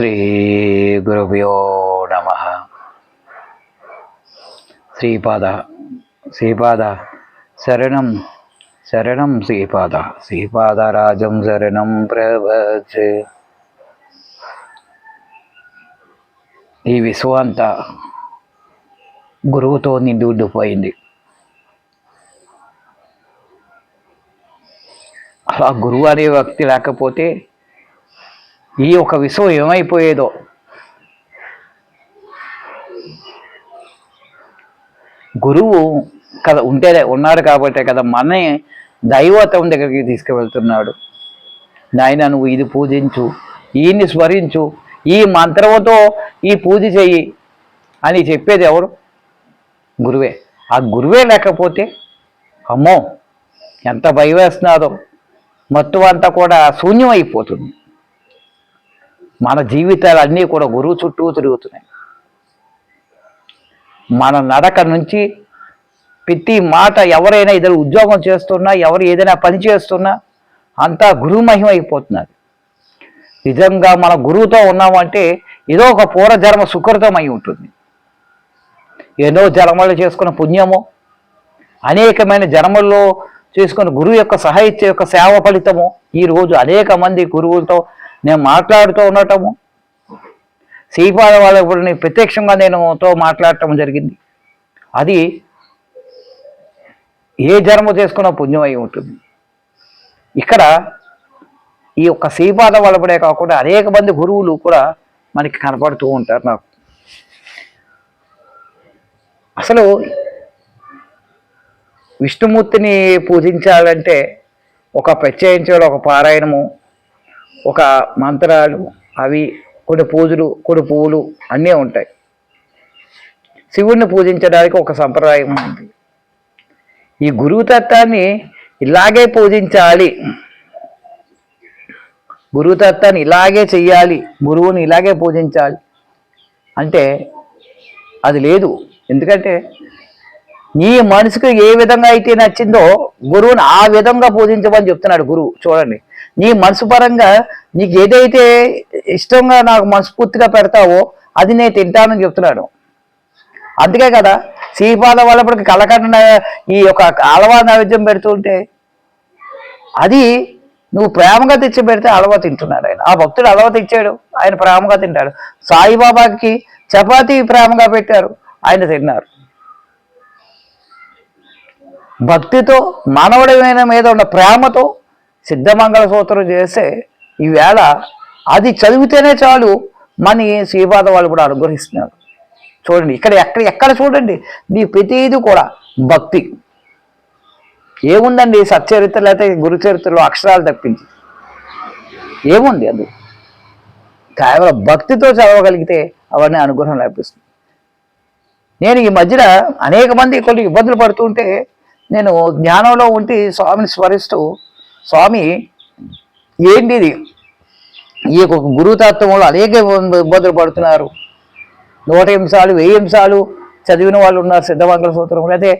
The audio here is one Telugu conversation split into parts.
శ్రీ గురుభ్యో నమ. శ్రీపాద శ్రీపాద శరణం శరణం శ్రీపాద శ్రీపాదరాజం శరణం ప్రవచే ఈ విశ్వం అంతా గురువుతో నిండుపోయింది అలా గురువు అనే వ్యక్తి లేకపోతే ఈ ఒక విశ్వం ఏమైపోయేదో. గురువు కదా ఉంటేనే ఉన్నాడు కాబట్టే కదా మనని దైవతం దగ్గరికి తీసుకువెళ్తున్నాడు. నాయన నువ్వు ఇది పూజించు ఈయన్ని స్మరించు ఈ మంత్రముతో ఈ పూజ చెయ్యి అని చెప్పేది ఎవరు? గురువే. ఆ గురువే లేకపోతే అమ్మో ఎంత భయం వేస్తున్నాదో మొత్తం అంతా కూడా శూన్యం అయిపోతుంది మన జీవితాలు అన్నీ కూడా గురువు చుట్టూ తిరుగుతున్నాయి. మన నడక నుంచి ప్రతి మాట ఎవరైనా ఇద్దరు ఉద్యోగం చేస్తున్నా ఎవరు ఏదైనా పని చేస్తున్నా అంతా గురువు మహిమ అయిపోతున్నారు నిజంగా మన గురువుతో ఉన్నామంటే ఏదో ఒక పూర్వజన్మ సుకృతం అయి ఉంటుంది. ఎన్నో జన్మలు చేసుకున్న పుణ్యము అనేకమైన జన్మల్లో చేసుకున్న గురువు యొక్క సహాయిత్య యొక్క సేవ ఫలితము ఈరోజు అనేక మంది గురువులతో నేను మాట్లాడుతూ ఉండటము. శ్రీపాద వాళ్ళని ప్రత్యక్షంగా నేను తో మాట్లాడటం జరిగింది. అది ఏ జన్మ చేసుకున్న పుణ్యం అయి ఉంటుంది. ఇక్కడ ఈ యొక్క శ్రీపాద వలపడే కాకుండా అనేక మంది గురువులు కూడా మనకి కనపడుతూ ఉంటారు నాకు. అసలు విష్ణుమూర్తిని పూజించాలంటే ఒక ప్రత్యేకించాలి ఒక పారాయణము ఒక మంత్రాలు అవి కొన్ని పూజలు కొన్ని పువ్వులు అన్నీ ఉంటాయి. శివుణ్ణి పూజించడానికి ఒక సంప్రదాయం ఉంది. ఈ గురువు తత్వాన్ని ఇలాగే పూజించాలి. గురువు తత్వాన్ని ఇలాగే చెయ్యాలి. గురువుని ఇలాగే పూజించాలి. అంటే అది లేదు. ఎందుకంటే నీ మనసుకు ఏ విధంగా అయితే నచ్చిందో గురువుని ఆ విధంగా పూజించమని చెప్తున్నాడు గురువు. చూడండి. నీ మనసు పరంగా నీకు ఏదైతే ఇష్టంగా నాకు మనస్ఫూర్తిగా పెడతావో అది నేను తింటానని చెప్తున్నాడు. అందుకే కదా శ్రీపాద వాళ్ళప్పటికి కలకండ ఈ యొక్క అలవా నైవేద్యం పెడుతుంటే అది నువ్వు ప్రేమగా తెచ్చి పెడితే అలవా తింటున్నాడు ఆయన. ఆ భక్తుడు అలవా తెచ్చాడు? ఆయన ప్రేమగా తింటాడు. సాయిబాబాకి చపాతీ ప్రేమగా పెట్టారు ఆయన తిన్నారు. భక్తితో మానవుడమైన మీద ఉన్న ప్రేమతో సిద్ధమంగళ సూత్రం చేస్తే ఈవేళ అది చదివితేనే చాలు మని శ్రీపాద వాళ్ళు కూడా అనుగ్రహిస్తున్నారు. చూడండి ఇక్కడ ఎక్కడ ఎక్కడ చూడండి మీ ప్రతిదీ కూడా భక్తి. ఏముందండి సచ్చరిత్ర లేకపోతే గురుచరిత్రలో అక్షరాలు తప్పించి? ఏముంది అది? కేవలం భక్తితో చదవగలిగితే అవన్నీ అనుగ్రహం లభిస్తుంది. నేను ఈ మధ్యన అనేక మంది కొన్ని ఇబ్బందులు పడుతుంటే నేను జ్ఞానంలో ఉండి స్వామిని స్మరిస్తూ స్వామి ఏంటి ఇది ఈ యొక్క గురుతత్వంలో అనేక ఇబ్బందులు పడుతున్నారు. నూట అంశాలు వెయ్యి అంశాలు చదివిన వాళ్ళు ఉన్నారు సిద్ధమంగళ సూత్రం. అయితే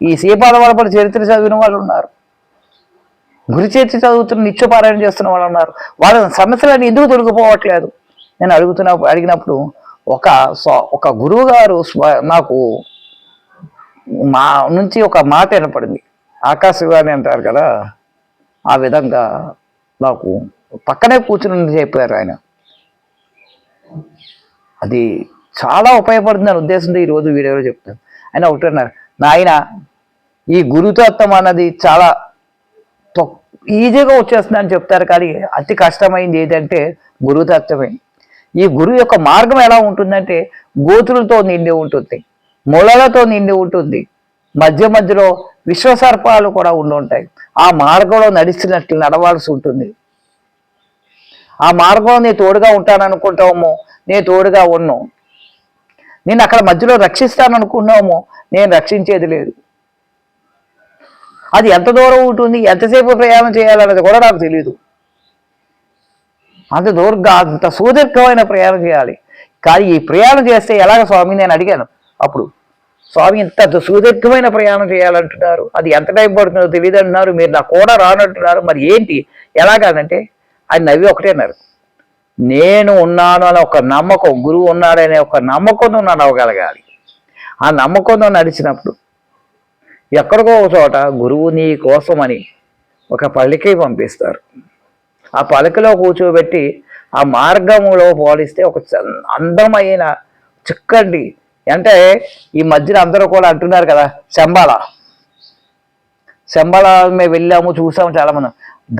ఈ శ్రీపాద వరపడి చరిత్ర చదివిన వాళ్ళు ఉన్నారు. గురి చరిత్ర చదువుతున్న నిత్యపారాయణ చేస్తున్న వాళ్ళు ఉన్నారు. వాళ్ళ సమస్యలన్నీ ఎందుకు తొలగిపోవట్లేదు? నేను అడుగుతున్న అడిగినప్పుడు ఒక ఒక గురువు గారు నాకు మా నుంచి ఒక మాట వినపడింది. ఆకాశవాణి అంటారు కదా. ఆ విధంగా నాకు పక్కనే కూర్చుని చెప్పారు ఆయన. అది చాలా ఉపయోగపడుతుందని ఉద్దేశంతో ఈరోజు వీడియోలో చెప్తాను ఆయన ఒకటి అన్నారు నాయన ఈ గురుతత్వం అన్నది చాలా ఈజీగా ఈజీగా వచ్చేస్తుందని చెప్తారు కానీ అతి కష్టమైంది ఏదంటే గురుతత్వమే ఈ గురువు యొక్క మార్గం ఎలా ఉంటుందంటే గోతులతో నిండి ఉంటుంది మొలలతో నిండి ఉంటుంది. మధ్య మధ్యలో విశ్వసర్పాలు కూడా ఉండి ఉంటాయి ఆ మార్గంలో నడిచినట్లు నడవాల్సి ఉంటుంది. ఆ మార్గంలో నేను తోడుగా ఉంటాననుకుంటామో నేను తోడుగా ఉన్ను. నేను అక్కడ మధ్యలో రక్షిస్తాననుకున్నామో నేను రక్షించేది లేదు. అది ఎంత దూరం ఉంటుంది ఎంతసేపు ప్రయాణం చేయాలన్నది కూడా నాకు తెలియదు అంత దూరంగా అంత సుదీర్ఘమైన ప్రయాణం చేయాలి. కానీ ఈ ప్రయాణం చేస్తే ఎలాగ స్వామి నేను అడిగాను అప్పుడు. స్వామి ఇంత సుదీర్ఘమైన ప్రయాణం చేయాలంటున్నారు. అది ఎంత టైం పడుతుందో తెలియదు అంటున్నారు. మీరు నా కూడా రానంటున్నారు. మరి ఏంటి? ఎలా కాదంటే ఆయన నవ్వి ఒకటే అన్నారు. నేను ఉన్నాను అనే ఒక నమ్మకం గురువు ఉన్నాడనే ఒక నమ్మకంతో నడవగలగాలి ఆ నమ్మకంతో నడిచినప్పుడు ఎక్కడికో ఒక చోట గురువు నీ కోసమని ఒక పలికి పంపిస్తారు. ఆ పలికలో కూర్చోబెట్టి ఆ మార్గంలో పోలిస్తే ఒక చ- అందమైన చిక్కటి అంటే ఈ మధ్యన అందరూ కూడా అంటున్నారు కదా శంబాల. శంబాల మేము వెళ్ళాము చూసాము చాలా మంది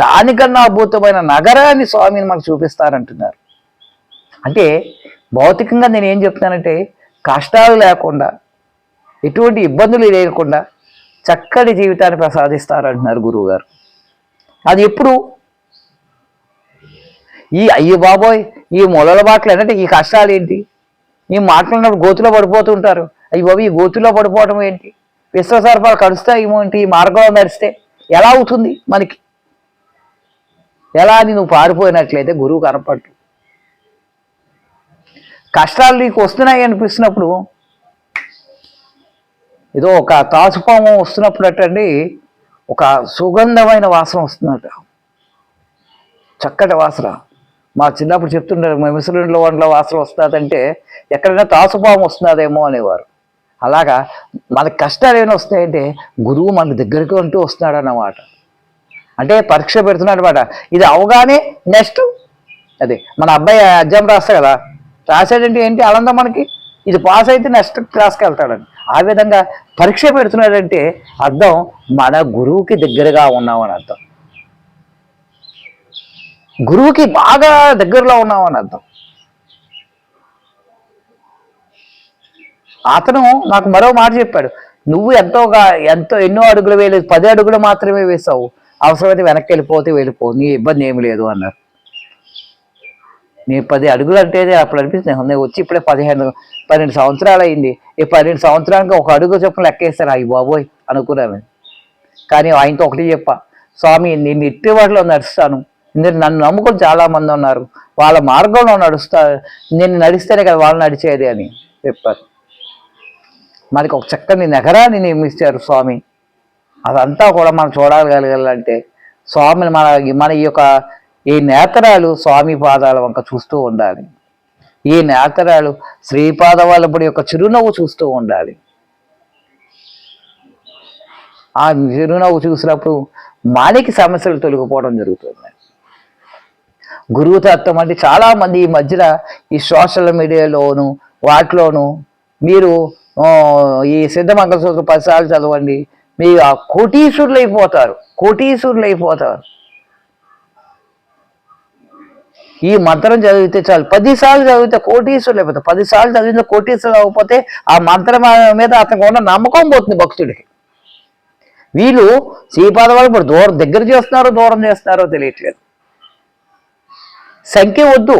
దానికన్నా అద్భుతమైన నగరాన్ని స్వామిని మనకు చూపిస్తారంటున్నారు. అంటే భౌతికంగా నేను ఏం చెప్తున్నానంటే కష్టాలు లేకుండా ఎటువంటి ఇబ్బందులు లేకుండా చక్కటి జీవితాన్ని ప్రసాదిస్తారంటున్నారు గురువు గారు అది ఎప్పుడు? ఈ అయ్యో బాబోయ్ ఈ మొలల బాటలు ఏంటంటే ఈ కష్టాలు ఏంటి మేము మాట్లాడినప్పుడు గోతులో పడిపోతూ ఉంటారు. బాబు ఈ గోతులో పడిపోవడం ఏంటి? విశ్వసర్పాలు కడుస్తాయి ఏంటి ఈ మార్గంలో నడిస్తే ఎలా అవుతుంది మనకి? ఎలా అని నువ్వు పారిపోయినట్లయితే గురువు కనపడ్డు. కష్టాలు నీకు వస్తున్నాయి అనిపిస్తున్నప్పుడు ఏదో ఒక తాసుపాము వస్తున్నప్పుడు అట్టండి ఒక సుగంధమైన వాసన వస్తుందట. చక్కటి వాసన. మా చిన్నప్పుడు చెప్తుంటారు మా మిశ్రుంట్లో వంటల వాసన వస్తుందంటే ఎక్కడైనా తాసుపాము వస్తున్నదేమో అనేవారు. అలాగా మనకి కష్టాలు ఏమైనా వస్తాయంటే గురువు మన దగ్గరికి అంటూ వస్తున్నాడు అన్నమాట అంటే పరీక్ష పెడుతున్నాడు అనమాట ఇది అవగానే నెక్స్ట్ అది మన అబ్బాయి ఎగ్జామ్ రాస్తా కదా రాసాడంటే ఏంటి ఆనందం మనకి? ఇది పాస్ అయితే నెక్స్ట్ క్లాస్కి వెళ్తాడని. ఆ విధంగా పరీక్ష పెడుతున్నాడంటే అర్థం మన గురువుకి దగ్గరగా ఉన్నామని అర్థం. గురువుకి బాగా దగ్గరలో ఉన్నావు అని అర్థం. అతను నాకు మరో మాట చెప్పాడు. నువ్వు ఎంతో ఎంతో ఎన్నో అడుగులు వేయలేదు పది అడుగులు మాత్రమే వేసావు అవసరమైతే వెనక్కి వెళ్ళిపోతే వెళ్ళిపో నీ ఇబ్బంది ఏమి లేదు అన్నారు. నేను పది అడుగులు అంటే అప్పుడు అనిపిస్తుంది నేను వచ్చి ఇప్పుడే పదిహేను పన్నెండు సంవత్సరాలు అయింది. ఈ పన్నెండు సంవత్సరానికి ఒక అడుగు చొప్పున లెక్కేస్తారు అయ్యి బాబోయ్ అనుకున్నాను. కానీ ఆయనతో ఒకటి చెప్పా స్వామి నేను ఇట్టి వాటిలో నడుస్తాను. నేను నన్ను నమ్ముకొని చాలా మంది ఉన్నారు. వాళ్ళ మార్గంలో నడుస్తా నేను నడిస్తేనే కదా వాళ్ళు నడిచేది అని చెప్పారు. మనకి ఒక చక్కని నగరాన్ని నిర్మిస్తారు స్వామి. అదంతా కూడా మనం చూడగలగాలంటే స్వామిని మన మన ఈ యొక్క ఈ నేతరాలు స్వామి పాదాల వంక చూస్తూ ఉండాలి. ఈ నేతరాలు శ్రీపాద వల్లభుడి యొక్క చిరునవ్వు చూస్తూ ఉండాలి. ఆ చిరునవ్వు చూసినప్పుడు మానికి సమస్యలు తొలగిపోవడం జరుగుతుంది. గురువుతత్వం అంటే చాలామంది ఈ మధ్యన ఈ సోషల్ మీడియాలోను వాటిలోను మీరు ఈ సిద్ధమంగళ సూత్రం పదిసార్లు చదవండి మీరు ఆ కోటీశ్వరులు అయిపోతారు కోటీశ్వరులు అయిపోతారు ఈ మంత్రం చదివితే చాలు. పదిసార్లు చదివితే కోటీశ్వరులు అయిపోతారు పదిసార్లు చదివితే కోటీశ్వరులు అవ్వకపోతే ఆ మంత్రం మీద అతనికి ఉన్న నమ్మకం పోతుంది భక్తుడికి. వీళ్ళు శ్రీపాద వాళ్ళు ఇప్పుడు దూరం దగ్గర చేస్తున్నారో దూరం చేస్తున్నారో తెలియట్లేదు. సంఖ్య వద్దు.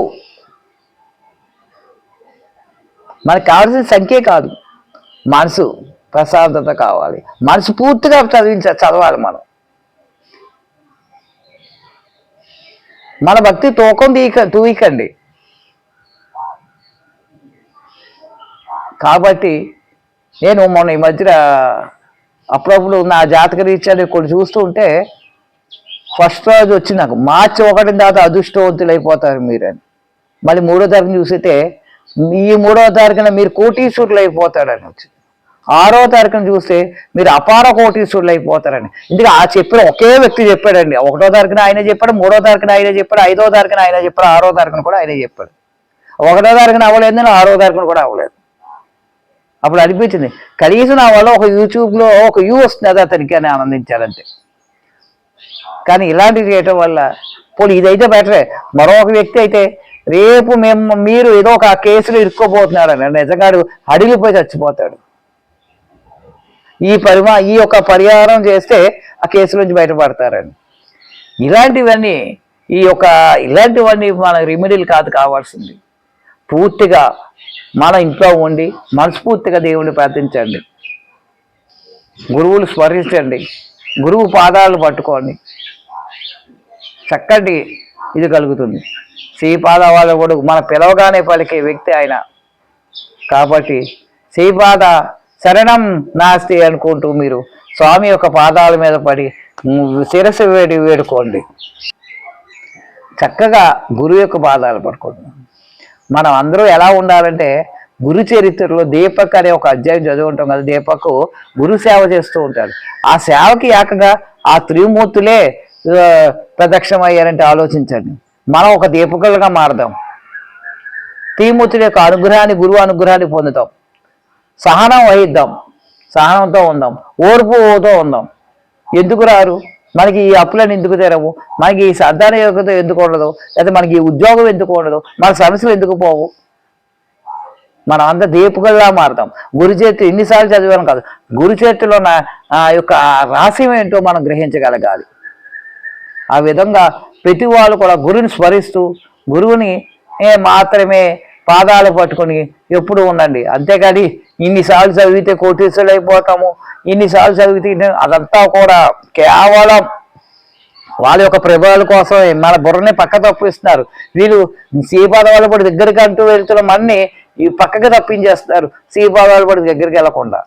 మనకు కావాల్సిన సంఖ్య కాదు. మనసు ప్రశాంతత కావాలి. మనసు పూర్తిగా చదివించ చదవాలి మనం. మన భక్తి తూకం తీయక తూయకండి. కాబట్టి నేను మొన్న ఈ మధ్య అప్పుడప్పుడు నా జాతక రీత్యా కొన్ని చూస్తూ ఉంటే ఫస్ట్ రోజు వచ్చి నాకు మార్చి ఒకటి తర్వాత అదృష్టవంతులు అయిపోతారు మీరని. మళ్ళీ మూడో తారీఖున చూసితే ఈ మూడో తారీఖున మీరు కోటీశ్వరులు అయిపోతాడని వచ్చింది. ఆరో తారీఖున చూస్తే మీరు అపార కోటీశ్వరులు అయిపోతారని ఇందుకే ఆ చెప్పిన ఒకే వ్యక్తి చెప్పాడండి. ఒకటో తారీఖున ఆయన చెప్పాడు మూడో తారీఖున ఆయన చెప్పాడు ఐదో తారీఖున ఆయన చెప్పాడు ఆరో తారీఖున కూడా ఆయన చెప్పాడు. ఒకటో తారీఖున అవ్వలేదు ఆరో తారీఖున కూడా అవ్వలేదు. అప్పుడు అనిపించింది కనీసం నా వల్ల ఒక యూట్యూబ్లో ఒక వ్యూ వస్తుంది అది అతనికి అని ఆనందించారంటే కానీ ఇలాంటివి చేయటం వల్ల పోనీ ఇదైతే బెటరే. మరొక వ్యక్తి అయితే రేపు మేము మీరు ఏదో ఒక కేసులో ఇరుక్కోపోతున్నాడని నిజంగాడు అడిగిపోయి చచ్చిపోతాడు. ఈ పరిమా ఈ యొక్క పరిహారం చేస్తే ఆ కేసు నుంచి బయటపడతారని. ఇలాంటివన్నీ ఈ యొక్క ఇలాంటివన్నీ మన రెమెడీలు కాదు కావాల్సింది. పూర్తిగా మన ఇంట్లో ఉండి మనస్ఫూర్తిగా దేవుణ్ణి ప్రార్థించండి. గురువులు స్మరించండి. గురువు పాదాలు పట్టుకోండి. చక్కటి ఇది కలుగుతుంది. శ్రీపాద వాళ్ళు కూడా మన పిలవగానే పలికే వ్యక్తి ఆయన. కాబట్టి శ్రీపాద శరణం నాస్తి అనుకుంటూ మీరు స్వామి యొక్క పాదాల మీద పడి శిరస్సు వేడి వేడుకోండి. చక్కగా గురువు యొక్క పాదాలు పడుకోండి మనం అందరూ ఎలా ఉండాలంటే గురు చరిత్రలో దీపక్ అనే ఒక అధ్యాయం చదువుకుంటాం కదా దీపక్ గురు సేవ చేస్తూ ఉంటాడు. ఆ సేవకి ఏకంగా ఆ త్రిమూర్తులే ఆ, ప్రదక్షిణమయ్యారంటే ఆలోచించండి. మనం ఒక దీపకులుగా మారదాం. త్రిమూర్తుల యొక్క అనుగ్రహాన్ని గురువు అనుగ్రహాన్ని పొందుతాం. సహనం వహిద్దాం. సహనంతో ఉందాం. ఓర్పుతో ఉందాం. ఎందుకు రారు? మనకి ఈ అప్పులను ఎందుకు తెరవు? మనకి ఈ సంతాన యోగ్యత ఎందుకు ఉండదు? లేదా మనకి ఈ ఉద్యోగం ఎందుకు ఉండదు? మన సమస్యలు ఎందుకు పోవు? మనం అంత దీపకుల్లా మారుతాం. గురు చేతి ఎన్నిసార్లు చదివాను కాదు. గురు చేతిలో ఆ యొక్క రహస్యం ఏంటో మనం గ్రహించగలగాలి. ఆ విధంగా ప్రతి వాళ్ళు కూడా గురుని స్మరిస్తూ గురువుని మాత్రమే పాదాలు పట్టుకొని ఎప్పుడు ఉండండి. అంతేకాని ఇన్నిసార్లు చదివితే కోటీసులు అయిపోతాము. ఇన్నిసార్లు చదివితే అదంతా కూడా కేవలం వాళ్ళ యొక్క ప్రభావాల కోసం మన బుర్రని పక్క తప్పిస్తున్నారు వీళ్ళు శ్రీపాదవాళ్ళ కూడా దగ్గరికి అంటూ వెళ్తున్న మన్ని ఈ పక్కకి తప్పించేస్తున్నారు. శ్రీపాదాలు పడి దగ్గరికి వెళ్ళకుండా.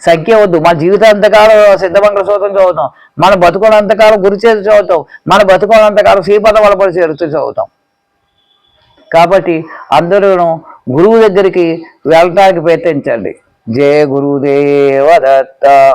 సంఖ్య వద్దు. మన జీవితాంతకాలం సిద్ధమంగళ సూత్రం చదువుతాం. మన బతుకున్నంతకాలం గురి చదువుతాం. మన బతుకున్నంతకాలం శ్రీపద వలపడి చేరుతూ చదువుతాం. కాబట్టి అందరూ గురువు దగ్గరికి వెళ్ళటానికి ప్రయత్నించండి. జయ గురుదేవ దత్త.